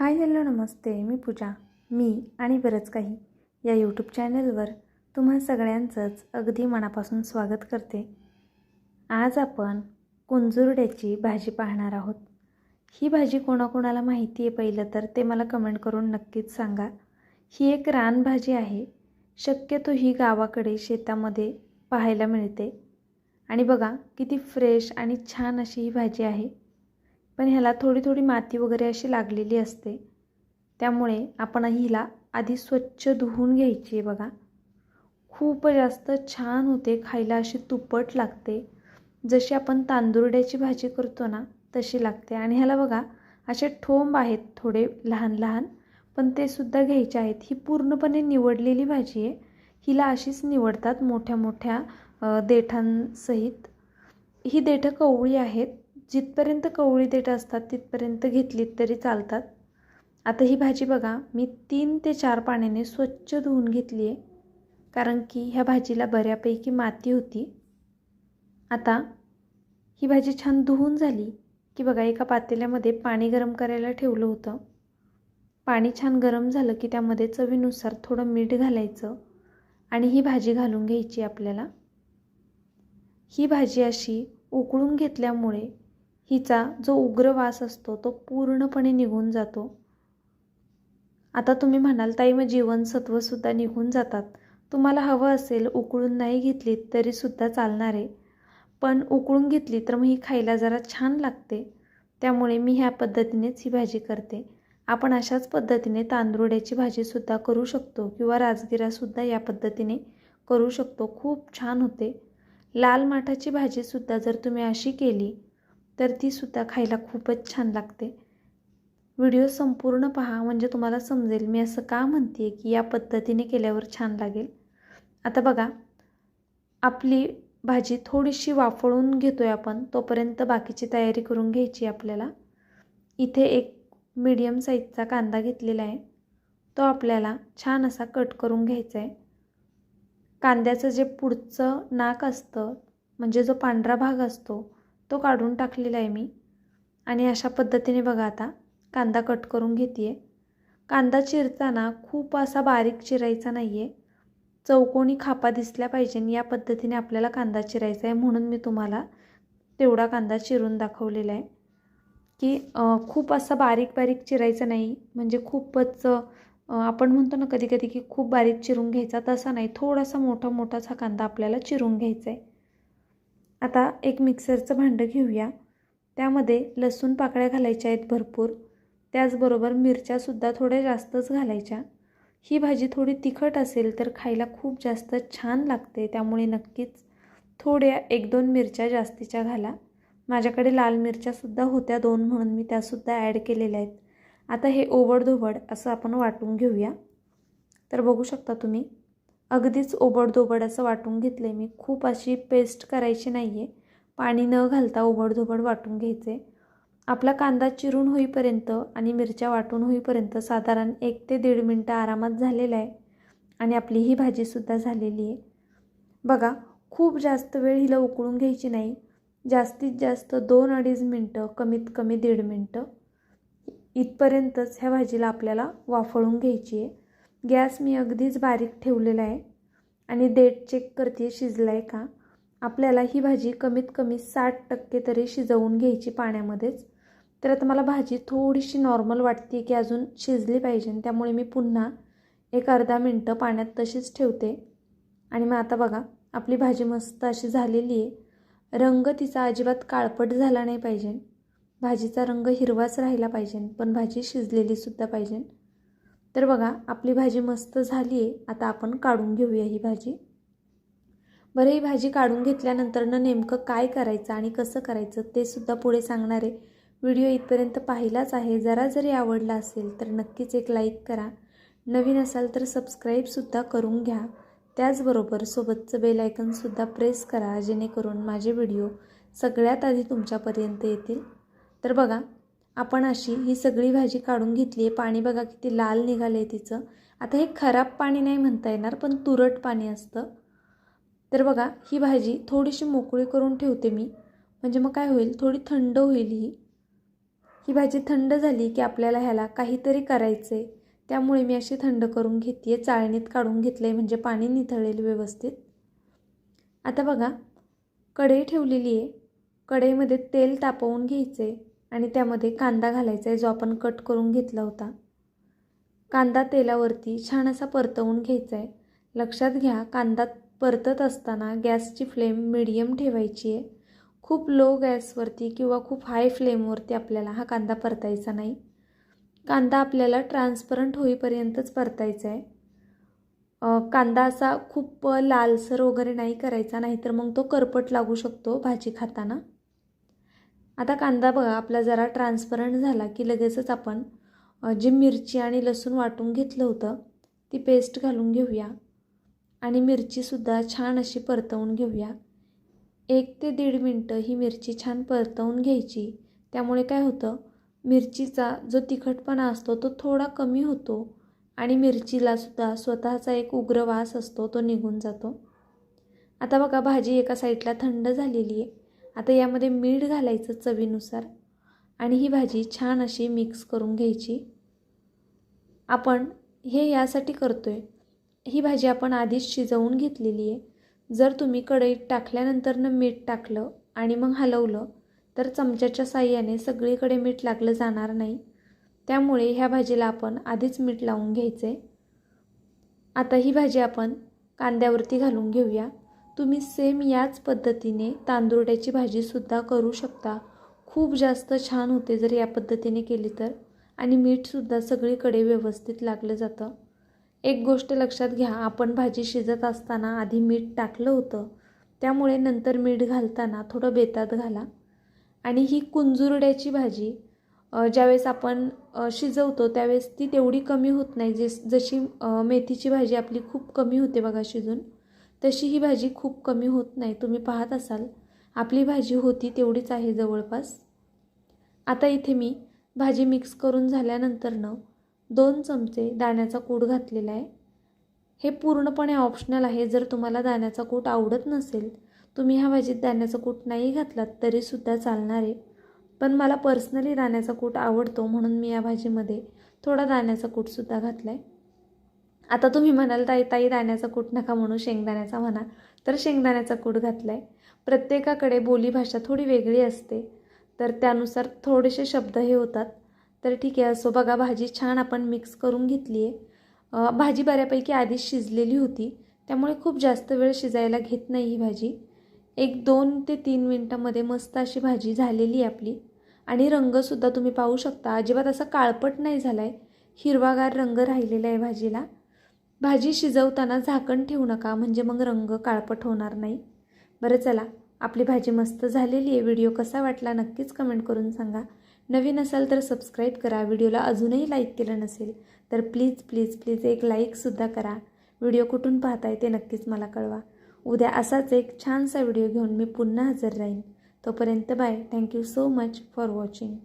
Hi hello नमस्ते. मी पूजा मी आणि बरंच काही या यूट्यूब चॅनलवर तुम्हा सगळ्यांचंच अगदी मनापासून स्वागत करते. आज आपण कुंजुरड्याची भाजी पाहणार आहोत. ही भाजी कोणाकोणाला माहिती आहे पहिलं तर ते मला कमेंट करून नक्कीच सांगा. ही एक रानभाजी आहे. शक्यतो ही गावाकडे शेतामध्ये पाहायला मिळते. आणि बघा किती फ्रेश आणि छान अशी ही भाजी आहे. पण ह्याला थोडी थोडी माती वगैरे अशी लागलेली असते. त्यामुळे आपण हिला आधी स्वच्छ धुवून घ्यायची आहे बघा. खूप जास्त छान होते खायला अशी तुपट लागते. जशी आपण तांदुरड्याची भाजी करतो ना तशी लागते. आणि ह्याला बघा असे ठोंब आहेत थोडे लहान लहान पण ते सुद्धा घ्यायचे आहेत. ही पूर्णपणे निवडलेली भाजी आहे. हिला अशीच निवडतात मोठ्या मोठ्या देठांसहित. ही देठं कवळी आहेत. जिथपर्यंत कवळी देठ असतात तिथपर्यंत घेतलीत तरी चालतात. आता ही भाजी बघा मी तीन ते चार पाण्याने स्वच्छ धुवून घेतली आहे कारण की ह्या भाजीला बऱ्यापैकी माती होती. आता ही भाजी छान धुवून झाली की बघा एका पातेल्यामध्ये पाणी गरम करायला ठेवलं होतं. पाणी छान गरम झालं की त्यामध्ये चवीनुसार थोडं मीठ घालायचं आणि ही भाजी घालून घ्यायची आपल्याला. ही भाजी अशी उकळून घेतल्यामुळे हिचा जो उग्र वास असतो तो पूर्णपणे निघून जातो. आता तुम्ही म्हणाल ताई मग जीवनसत्वसुद्धा निघून जातात. तुम्हाला हवं असेल उकळून नाही घेतलीत तरीसुद्धा चालणार आहे. पण उकळून घेतली तर मग ही खायला जरा छान लागते. त्यामुळे मी ह्या पद्धतीनेच ही भाजी करते. आपण अशाच पद्धतीने तांदुर्ड्याची भाजीसुद्धा करू शकतो किंवा राजगिरासुद्धा या पद्धतीने करू शकतो. खूप छान होते. लाल माठाची भाजीसुद्धा जर तुम्ही अशी केली तर तीसुद्धा खायला खूपच छान लागते. व्हिडिओ संपूर्ण पहा म्हणजे तुम्हाला समजेल मी असं का म्हणते की या पद्धतीने केल्यावर छान लागेल. आता बघा आपली भाजी थोडीशी वाफळून घेतो आहे आपण तोपर्यंत बाकीची तयारी करून घ्यायची आपल्याला. इथे एक मीडियम साईजचा कांदा घेतलेला आहे. तो आपल्याला छान असा कट करून घ्यायचा आहे कांद्याचं जे पुढचं नाक असतं म्हणजे जो पांढरा भाग असतो तो काढून टाकलेला आहे मी. आणि अशा पद्धतीने बघा आता कांदा कट करून घेते आहे कांदा चिरताना खूप असा बारीक चिरायचा नाही आहे चौकोनी खापा दिसल्या पाहिजे या पद्धतीने आपल्याला कांदा चिरायचा आहे म्हणून मी तुम्हाला तेवढा कांदा चिरून दाखवलेला आहे. की खूप असा बारीक बारीक चिरायचा नाही. म्हणजे खूपच आपण म्हणतो ना कधी कधी की खूप बारीक चिरून घ्यायचा तसा नाही. थोडासा मोठा मोठाच हा कांदा आपल्याला चिरून घ्यायचा आहे. आता एक मिक्सरचं भांडं घेऊया. त्यामध्ये लसूण पाकळ्या घालायच्या आहेत भरपूर. त्याचबरोबर मिरच्यासुद्धा थोड्या जास्तच घालायच्या. ही भाजी थोडी तिखट असेल तर खायला खूप जास्त छान लागते त्यामुळे नक्कीच थोड्या एक दोन मिरच्या जास्तीच्या घाला. माझ्याकडे लाल मिरच्यासुद्धा होत्या दोन म्हणून मी त्यासुद्धा ॲड केलेल्या आहेत. आता हे ओवडधोवड असं आपण वाटून घेऊया. तर बघू शकता तुम्ही अगदीच ओबडधोबड असं वाटून घेतलं आहे मी. खूप अशी पेस्ट करायची नाही आहे पाणी न घालता ओबडधोबड वाटून घ्यायचे. आपला कांदा चिरून होईपर्यंत आणि मिरच्या वाटून होईपर्यंत साधारण एक ते दीड मिनटं आरामात झालेला आहे आणि आपली ही भाजीसुद्धा झालेली आहे. बघा खूप जास्त वेळ हिला उकळून घ्यायची नाही. जास्तीत जास्त दोन अडीच मिनटं कमीत कमी दीड मिनटं. इथपर्यंतच ह्या भाजीला आपल्याला वाफळून घ्यायची आहे. गॅस मी अगदीच बारीक ठेवलेला आहे. आणि देठ चेक करते शिजला आहे का? आपल्याला ही भाजी कमीत कमी साठ टक्के तरी शिजवून घ्यायची पाण्यामध्येच. तर आता मला भाजी थोडीशी नॉर्मल वाटते की अजून शिजली पाहिजे त्यामुळे मी पुन्हा एक अर्धा मिनटं पाण्यात तशीच ठेवते. आणि मग आता बघा आपली भाजी मस्त अशी झालेली आहे. रंग तिचा अजिबात काळपट झाला नाही पाहिजे. भाजीचा रंग हिरवाच राहिला पाहिजे पण भाजी शिजलेलीसुद्धा पाहिजे. तर बघा आपली भाजी मस्त झाली आहे. आता आपण काढून घेऊया ही भाजी. बरं ही भाजी काढून घेतल्यानंतरनं नेमकं काय करायचं आणि कसं करायचं ते सुद्धा पुढे सांगणार आहे. व्हिडिओ इथपर्यंत पाहिलाच आहे. जरा जरी आवडला असेल तर नक्कीच एक लाईक करा. नवीन असाल तर सबस्क्राईबसुद्धा करून घ्या. त्याचबरोबर सोबतचं बेलायकनसुद्धा प्रेस करा जेणेकरून माझे व्हिडिओ सगळ्यात आधी तुमच्यापर्यंत येतील. तर बघा आपण अशी ही सगळी भाजी काढून घेतली आहे. पाणी बघा किती लाल निघालं आहे तिचं. आता हे खराब पाणी नाही म्हणता येणार पण तुरट पाणी असतं. तर बघा ही भाजी थोडीशी मोकळी करून ठेवते मी. म्हणजे मग काय होईल? थोडी थंड होईल ही. ही भाजी थंड झाली की आपल्याला ह्याला काहीतरी करायचं आहे त्यामुळे मी अशी थंड करून घेते आहे चाळणीत काढून घेतलं आहे म्हणजे पाणी निथळेल व्यवस्थित. आता बघा कढई ठेवलेली आहे. कढईमध्ये तेल तापवून घ्यायचं आहे आणि त्यामध्ये कांदा घालायचा आहे जो आपण कट करून घेतला होता. कांदा तेलावरती छान असा परतवून घ्यायचा आहे लक्षात घ्या कांदा परतत असताना गॅसची फ्लेम मिडियम ठेवायची आहे खूप लो गॅसवरती किंवा खूप हाय फ्लेमवरती आपल्याला हा कांदा परतायचा नाही. कांदा आपल्याला ट्रान्सपरंट होईपर्यंतच परतायचा आहे कांदा असा खूप लालसर वगैरे नाही करायचा नाहीतर मग तो करपट लागू शकतो भाजी खाताना. आता कांदा बघा आपला जरा ट्रान्सपरंट झाला की लगेचच आपण जी मिरची आणि लसूण वाटून घेतलं होतं ती पेस्ट घालून घेऊया. आणि मिरचीसुद्धा छान अशी परतवून घेऊया. एक ते दीड मिनटं ही मिरची छान परतवून घ्यायची. त्यामुळे काय होतं मिरचीचा जो तिखटपणा असतो तो थोडा कमी होतो आणि मिरचीलासुद्धा स्वतःचा एक उग्र वास असतो तो निघून जातो. आता बघा भाजी एका साईडला थंड झालेली आहे. आता यामध्ये मीठ घालायचं चवीनुसार आणि ही भाजी छान अशी मिक्स करून घ्यायची. आपण हे यासाठी करतो आहे ही भाजी आपण आधीच शिजवून घेतलेली आहे. जर तुम्ही कढईत टाकल्यानंतरनं मीठ टाकलं आणि मग हलवलं तर चमच्याच्या साह्याने सगळीकडे मीठ लागलं जाणार नाही. त्यामुळे ह्या भाजीला आपण आधीच मीठ लावून घ्यायचं आहे आता ही भाजी आपण कांद्यावरती घालून घेऊया. तुम्ही सेम याच पद्धतीने तांदुरड्याची भाजीसुद्धा करू शकता. खूप जास्त छान होते जर या पद्धतीने केली तर. आणि मीठसुद्धा सगळीकडे व्यवस्थित लागलं जातं. एक गोष्ट लक्षात घ्या आपण भाजी शिजत असताना आधी मीठ टाकलं होतं. त्यामुळे नंतर मीठ घालताना थोडं बेतात घाला. आणि ही कुंजुरड्याची भाजी ज्यावेळेस आपण शिजवतो त्यावेळेस ती तेवढी कमी होत नाही. जे जशी मेथीची भाजी आपली खूप कमी होते बघा शिजून. तशी ही भाजी खूप कमी होत नाही. तुम्ही पाहत असाल आपली भाजी होती तेवढीच आहे जवळपास. आता इथे मी भाजी मिक्स करून झाल्यानंतरनं दोन चमचे दाण्याचा कूट घातलेला आहे. हे पूर्णपणे ऑप्शनल आहे. जर तुम्हाला दाण्याचा कूट आवडत नसेल तुम्ही ह्या भाजीत दाण्याचा कूट नाही घातलात तरीसुद्धा चालणार आहे. पण मला पर्सनली दाण्याचा कूट आवडतो म्हणून मी या भाजीमध्ये थोडा दाण्याचा कूटसुद्धा घातला आहे आता तुम्ही म्हणाल ताई ताई दाण्याचा कूट नका म्हणू शेंगदाण्याचा म्हणा. तर शेंगदाण्याचा कूट घातला आहे प्रत्येकाकडे बोलीभाषा थोडी वेगळी असते. तर त्यानुसार थोडेसे शब्द हे होतात. तर ठीक आहे असो बघा भाजी छान आपण मिक्स करून घेतली आहे भाजी बऱ्यापैकी आधीच शिजलेली होती. त्यामुळे खूप जास्त वेळ शिजायला घेत नाही ही भाजी. एक दोन ते तीन मिनटामध्ये मस्त अशी भाजी झालेली आहे आपली. आणि रंगसुद्धा तुम्ही पाहू शकता. अजिबात असा काळपट नाही झाला आहे हिरवागार रंग राहिलेला आहे भाजीला. भाजी शिजवताना झाकण ठेवू नका म्हणजे मग रंग काळपट होणार नाही. बरं चला आपली भाजी मस्त झालेली आहे. व्हिडिओ कसा वाटला नक्कीच कमेंट करून सांगा. नवीन असाल तर सबस्क्राईब करा. व्हिडिओला अजूनही लाईक केलं नसेल तर प्लीज प्लीज प्लीज एक लाईकसुद्धा करा. व्हिडिओ कुठून पाहताय ते नक्कीच मला कळवा. उद्या असाच एक छानसा व्हिडिओ घेऊन मी पुन्हा हजर राहीन. तोपर्यंत bye thank you so much for watching